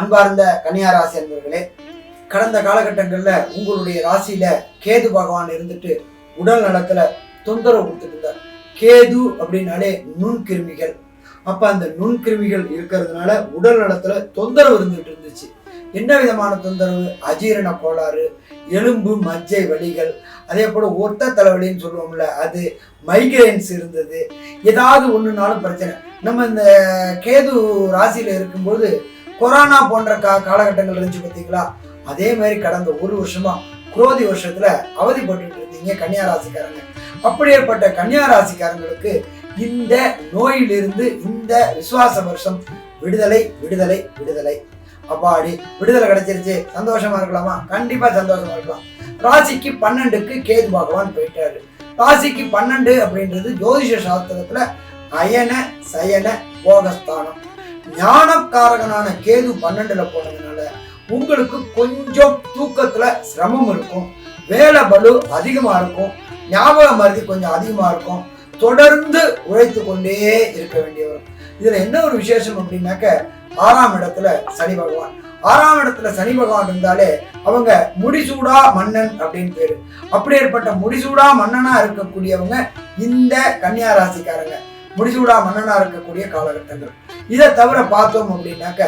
அன்பார்ந்த கன்னியா ராசி அன்பர்களே கடந்த காலகட்டங்களில் உங்களுடைய ராசியில கேது பகவான் இருந்துட்டு உடல் நலத்துல தொந்தரவு கொடுத்துட்டு இருந்தார். கேது அப்படின்னாலே நுண்கிருமிகள். அப்ப அந்த நுண்கிருமிகள் இருக்கிறதுனால உடல் நலத்துல தொந்தரவு இருந்துட்டு இருந்துச்சு. என்ன விதமான தொந்தரவு? அஜீரண கோளாறு எலும்பு மஜ்ஜை வலிகள். அதே போல ஒத்த தலைவலின்னு சொல்லுவோம்ல அது மைக்ரைன்ஸ் இருந்தது. ஏதாவது ஒண்ணுனாலும் பிரச்சனை. நம்ம இந்த கேது ராசியில இருக்கும்போது கொரோனா போன்ற கா காலகட்டங்கள் இருந்துச்சு பார்த்தீங்களா? அதே மாதிரி கடந்த ஒரு வருஷமா குரோதி வருஷத்துல அவதிப்பட்டு இருந்தீங்க கன்னியா ராசிக்காரங்க. அப்படியேற்பட்ட கன்னியா ராசிக்காரங்களுக்கு இந்த நோயிலிருந்து இந்த விசுவாச வருஷம் விடுதலை விடுதலை விடுதலை. அப்பாடி விடுதலை கிடைச்சிருச்சு. சந்தோஷமா இருக்கலாமா? கண்டிப்பா சந்தோஷமா இருக்கலாம். ராசிக்கு பன்னெண்டுக்கு கேது பகவான் போயிட்டாரு. ராசிக்கு பன்னெண்டு அப்படின்றது ஜோதிஷ சாஸ்திரத்துல அயன சயன போகஸ்தானம். ஞானக்காரகனான கேது பன்னெண்டுல போனதுனால உங்களுக்கு கொஞ்சம் தூக்கத்துல சிரமம் இருக்கும். வேலை பலு அதிகமா இருக்கும். ஞாபக மருதி கொஞ்சம் அதிகமா இருக்கும். தொடர்ந்து உழைத்து கொண்டே இருக்க வேண்டிய வரும் இதுல என்ன ஒரு விசேஷம் அப்படின்னாக்க ஆறாம் இடத்துல சனி பகவான். ஆறாம் இடத்துல சனி பகவான் இருந்தாலே அவங்க முடிசூடா மன்னன் அப்படின்னு பேரு. அப்படி ஏற்பட்ட முடிசூடா மன்னனா இருக்கக்கூடியவங்க இந்த கன்னியா ராசிக்காரங்க. முடிசூடா மன்னனா இருக்கக்கூடிய காலகட்டங்கள். இதை தவிர பார்த்தோம் அப்படின்னாக்க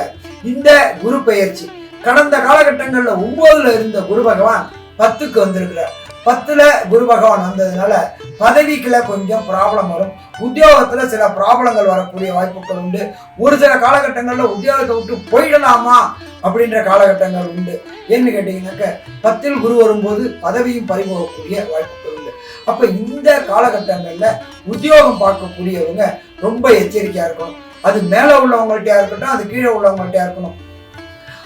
இந்த குரு பெயர்ச்சி. கடந்த காலகட்டங்களில் ஒன்பதுல இருந்த குரு பகவான் பத்துக்கு வந்திருக்கிறார். பத்துல குரு பகவான் வந்ததுனால பதவிக்குள்ள கொஞ்சம் ப்ராப்ளம் வரும். உத்தியோகத்துல சில ப்ராப்ளங்கள் வரக்கூடிய வாய்ப்புகள் உண்டு. ஒரு சில காலகட்டங்கள்ல உத்தியோகத்தை விட்டு போயிடலாமா அப்படின்ற காலகட்டங்கள் உண்டு. ஏன்னு கேட்டீங்கன்னாக்க பத்தில் குரு வரும்போது பதவியும் பறிமுகக்கூடிய வாய்ப்புகள் உண்டு. அப்ப இந்த காலகட்டங்கள்ல உத்தியோகம் பார்க்கக்கூடியவங்க ரொம்ப எச்சரிக்கையா இருக்கணும். அது மேலே உள்ளவங்கள்ட்டயா இருக்கட்டும் அது கீழே உள்ளவங்கள்ட்டயா இருக்கணும்?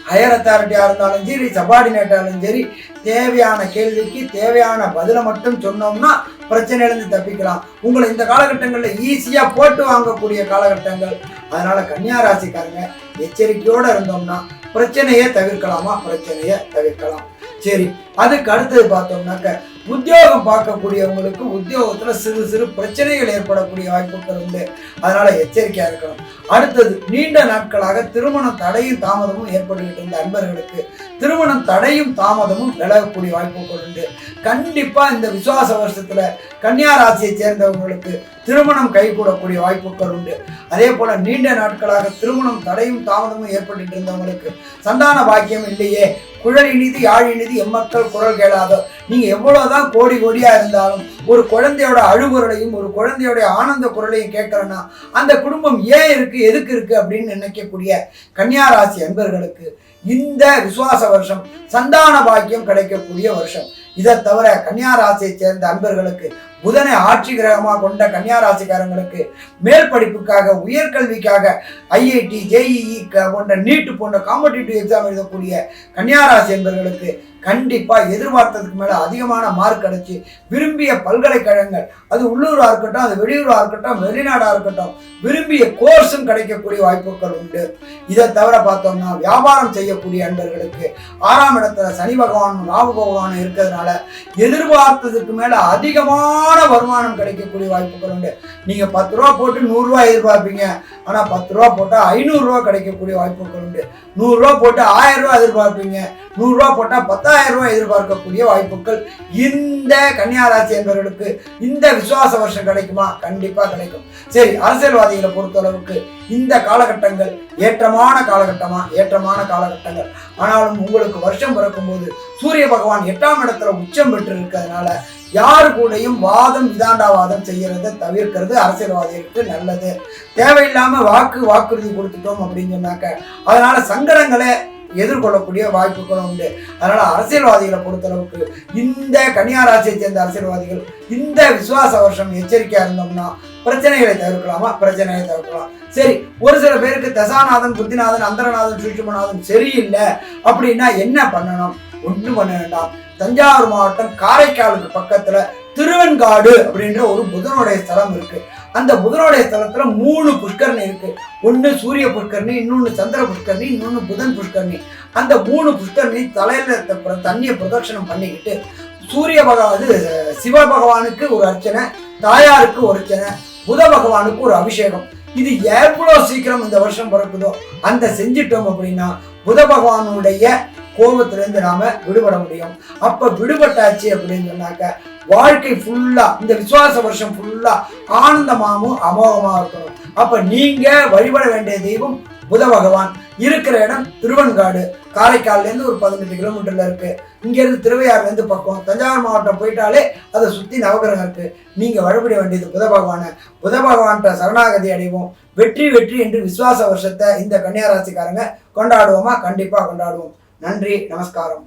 ஹையர் அத்தாரிட்டியாக இருந்தாலும் சரி சபார்டினேட்டாலும் சரி தேவையான கேள்விக்கு தேவையான பதிலை மட்டும் சொன்னோம்னா பிரச்சனையிலேருந்து தப்பிக்கலாம். உங்களை இந்த காலகட்டங்களில் ஈஸியாக போட்டு வாங்கக்கூடிய காலகட்டங்கள். அதனால் கன்னியா ராசிக்காரங்க எச்சரிக்கையோடு இருந்தோம்னா பிரச்சனையை தவிர்க்கலாமா? பிரச்சனையை தவிர்க்கலாம். சரி அதுக்கு அடுத்தது பார்த்தோம்னாக்க உத்தியோகம் பார்க்கக்கூடியவங்களுக்கு உத்தியோகத்துல சிறு சிறு பிரச்சனைகள் ஏற்படக்கூடிய வாய்ப்புகள் உண்டு. அதனால எச்சரிக்கையா இருக்கணும். அடுத்தது நீண்ட நாட்களாக திருமணம் தடையும் தாமதமும் ஏற்பட்டுக்கிட்டு இருந்த அன்பர்களுக்கு திருமணம் தடையும் தாமதமும் விலகக்கூடிய வாய்ப்புகள் உண்டு. கண்டிப்பா இந்த விசுவாச வருஷத்துல கன்னியா ராசியை சேர்ந்தவங்களுக்கு திருமணம் கைகூடக்கூடிய வாய்ப்புகள் உண்டு. அதே போல நீண்ட நாட்களாக திருமணம் தடையும் தாமதமும் ஏற்பட்டு இருந்தவங்களுக்கு சந்தான பாக்கியம் இல்லையே. குழல் இனிது யாழ் இனிது எம்மக்கள் குரல் கேளாதோ நீங்க எவ்வளவுதான் கோடி கோடியா இருந்தாலும் ஒரு குழந்தையோட அழுகுரலையும் ஒரு குழந்தையோட ஆனந்த குரலையும் கேட்கறேன்னா அந்த குடும்பம் ஏன் இருக்கு எதுக்கு இருக்கு அப்படின்னு நினைக்கக்கூடிய கன்னியா ராசி அன்பர்களுக்கு இந்த விசுவாச வருஷம் சந்தான பாக்கியம் கிடைக்கக்கூடிய வருஷம். இதை தவிர கன்னியா ராசியை சேர்ந்த அன்பர்களுக்கு புதனை ஆட்சி கிரகமாக கொண்ட கன்னியா ராசிக்காரங்களுக்கு மேல் படிப்புக்காக உயர்கல்விக்காக ஐஐடி ஜேஇஇ போன்ற நீட்டு போன்ற காம்படிட்டிவ் எக்ஸாம் எழுதக்கூடிய கன்னியா ராசி என்பவர்களுக்கு கண்டிப்பாக எதிர்பார்த்ததுக்கு மேலே அதிகமான மார்க் கிடைச்சி விரும்பிய பல்கலைக்கழகங்கள் அது உள்ளூராக இருக்கட்டும் அது வெளியூராக இருக்கட்டும் வெளிநாடாக இருக்கட்டும் விரும்பிய கோர்ஸும் கிடைக்கக்கூடிய வாய்ப்புகள் உண்டு. இதை தவிர பார்த்தோம்னா வியாபாரம் செய்யக்கூடிய அன்பர்களுக்கு ஆறாம் இடத்துல சனி பகவான் ராகு பகவான் இருக்கிறதுனால எதிர்பார்த்ததுக்கு மேலே அதிகமான வருமானம் கிடைக்கக்கூடிய வாய்ப்புகள் உண்டு. நீங்க பத்து ரூபா போட்டு நூறு ரூபாய் எதிர்பார்ப்பீங்க. ஆனால் பத்து ரூபா போட்டால் ஐநூறுரூவா கிடைக்கக்கூடிய வாய்ப்புகள் உண்டு. நூறுரூவா போட்டு ஆயிரம் ரூபாய் எதிர்பார்ப்பீங்க. நூறுரூவா போட்டால் பத்தாயிரம் ரூபா எதிர்பார்க்கக்கூடிய வாய்ப்புகள் இந்த கன்னியாராசி என்பவர்களுக்கு இந்த விசுவாச வருஷம் கிடைக்குமா? கண்டிப்பாக கிடைக்கும். சரி அரசியல்வாதிகளை பொறுத்தளவுக்கு இந்த காலகட்டங்கள் ஏற்றமான காலகட்டமா? ஏற்றமான காலகட்டங்கள். ஆனாலும் உங்களுக்கு வருஷம் பிறக்கும்போது சூரிய பகவான் எட்டாம் இடத்துல உச்சம் பெற்று இருக்கிறதுனால யாரு கூடயும் வாதம் விதாண்டாவாதம் செய்யறதை தவிர்க்கிறது அரசியல்வாதிகளுக்கு நல்லது. தேவையில்லாம வாக்கு வாக்குறுதி கொடுத்துட்டோம் அப்படின்னு சொன்னாக்க அதனால சங்கடங்களை எதிர்கொள்ளக்கூடிய வாய்ப்புகளும் உண்டு. அதனால அரசியல்வாதிகளை பொறுத்தளவுக்கு இந்த கன்னியாராசியை சேர்ந்த அரசியல்வாதிகள் இந்த விசுவாச வருஷம் எச்சரிக்கையா இருந்தோம்னா பிரச்சனைகளை தவிர்க்கலாமா? பிரச்சனைகளை தவிர்க்கலாம். சரி ஒரு சில பேருக்கு தசாநாதன் புத்திநாதன் அந்தரநாதன் சுற்றுமநாதன் சரியில்லை அப்படின்னா என்ன பண்ணணும்? ஒன்றும் பண்ண வேண்டாம். தஞ்சாவூர் மாவட்டம் காரைக்காலுக்கு பக்கத்துல திருவெண்காடு அப்படின்ற ஒரு புதனுடைய ஸ்தலம் இருக்கு. அந்த புதனுடைய ஸ்தலத்துல மூணு புஷ்கரணி இருக்கு. ஒன்னு சூரிய புஷ்கரணி இன்னொன்னு சந்திர புஷ்கரணி இன்னொன்னு புதன் புஷ்கரணி. அந்த மூணு புஷ்கரணி தலையில தண்ணியை பிரதட்சணம் பண்ணிக்கிட்டு சூரிய பகவான் சிவ பகவானுக்கு ஒரு அர்ச்சனை தாயாருக்கு ஒரு அர்ச்சனை புத பகவானுக்கு ஒரு அபிஷேகம். இது எவ்வளோ சீக்கிரம் இந்த வருஷம் பிறக்குதோ அந்த செஞ்சிட்டோம் அப்படின்னா புத பகவானுடைய கோபத்திலேருந்து நாம விடுபட முடியும். அப்ப விடுபட்டாச்சு அப்படின்னு சொன்னாக்க வாழ்க்கை ஃபுல்லா இந்த விசுவாச வருஷம் ஃபுல்லா ஆனந்தமாகவும் அமோகமாக இருக்கணும். அப்ப நீங்க வழிபட வேண்டிய தெய்வம் புத பகவான். இருக்கிற இடம் திருவன்காடு. காரைக்கால்லேருந்து ஒரு பதினெட்டு கிலோமீட்டர்ல இருக்கு. இங்கேருந்து திருவையாறுலேருந்து பக்கம் தஞ்சாவூர் மாவட்டம் போயிட்டாலே அதை சுற்றி நவகிரகம் இருக்கு. நீங்கள் வழிபட வேண்டியது புத பகவான. புத பகவான்கிட்ட சரணாகதி அடைவோம். வெற்றி வெற்றி என்று விசுவாச வருஷத்தை இந்த கன்னியாராசிக்காரங்க கொண்டாடுவோமா? கண்டிப்பாக கொண்டாடுவோம். நன்றி நமஸ்காரம்.